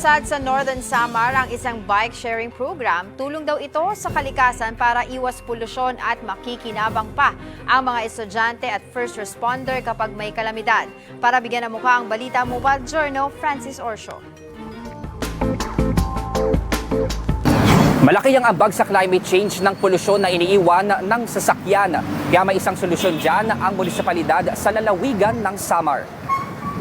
Nilunsad sa Northern Samar ang isang bike sharing program. Tulong daw ito sa kalikasan para iwas polusyon at makikinabang pa ang mga estudyante at first responder kapag may kalamidad. Para bigyan ng mukha ang balita mo pa, Journal Francis Orsho. Malaki ang ambag sa climate change ng polusyon na iniiwan ng sasakyan. Kaya may isang solusyon dyan ang munisipalidad sa lalawigan ng Samar.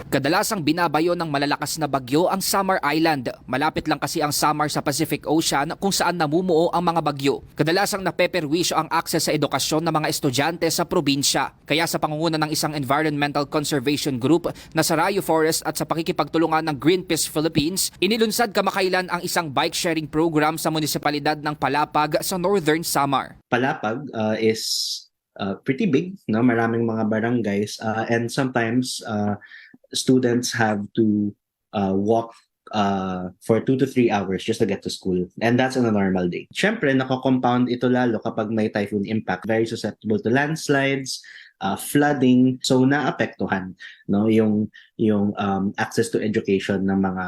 Kadalasang binabayo ng malalakas na bagyo ang Samar Island. Malapit lang kasi ang Samar sa Pacific Ocean kung saan namumuo ang mga bagyo. Kadalasang napeperwisyo ang akses sa edukasyon ng mga estudyante sa probinsya. Kaya sa pangunguna ng isang environmental conservation group na sa Rayo Forest at sa pakikipagtulungan ng Greenpeace Philippines, inilunsad kamakailan ang isang bike sharing program sa munisipalidad ng Palapag sa Northern Samar. Palapag uh, is uh, pretty big, no? Maraming mga barangays uh, and sometimes uh, students have to uh, walk uh, for two to three hours just to get to school. And that's on a normal day. Siyempre, nako-compound ito lalo kapag may typhoon impact. Very susceptible to landslides, uh, flooding. So, naapektuhan no? yung, yung um, access to education ng mga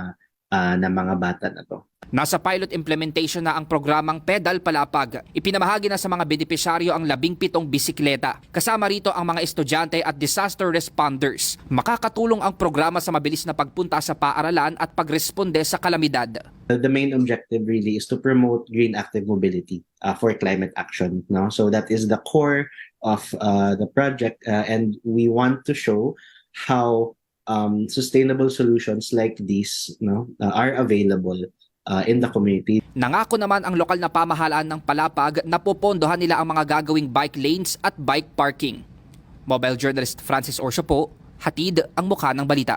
uh, ng mga bata na to. Nasa pilot implementation na ang programang Pedal Palapag. Ipinamahagi na sa mga benepisyaryo ang labing pitong bisikleta. Kasama rito ang mga estudyante at disaster responders. Makakatulong ang programa sa mabilis na pagpunta sa paaralan at pagresponde sa kalamidad. the main objective really is to promote green active mobility uh, for climate action no so that is the core of uh, the project uh, and we want to show how um, sustainable solutions like these no uh, are available uh, in the community Nangako naman ang lokal na pamahalaan ng Palapag na popondohan nila ang mga gagawing bike lanes at bike parking. Mobile journalist Francis Orsio po, hatid ang mukha ng balita.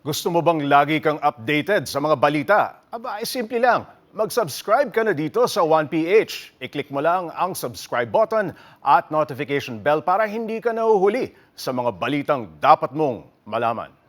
Gusto mo bang lagi kang updated sa mga balita? Aba, ay simple lang. Mag-subscribe ka na dito sa 1PH. I-click mo lang ang subscribe button at notification bell para hindi ka nahuhuli sa mga balitang dapat mong malaman.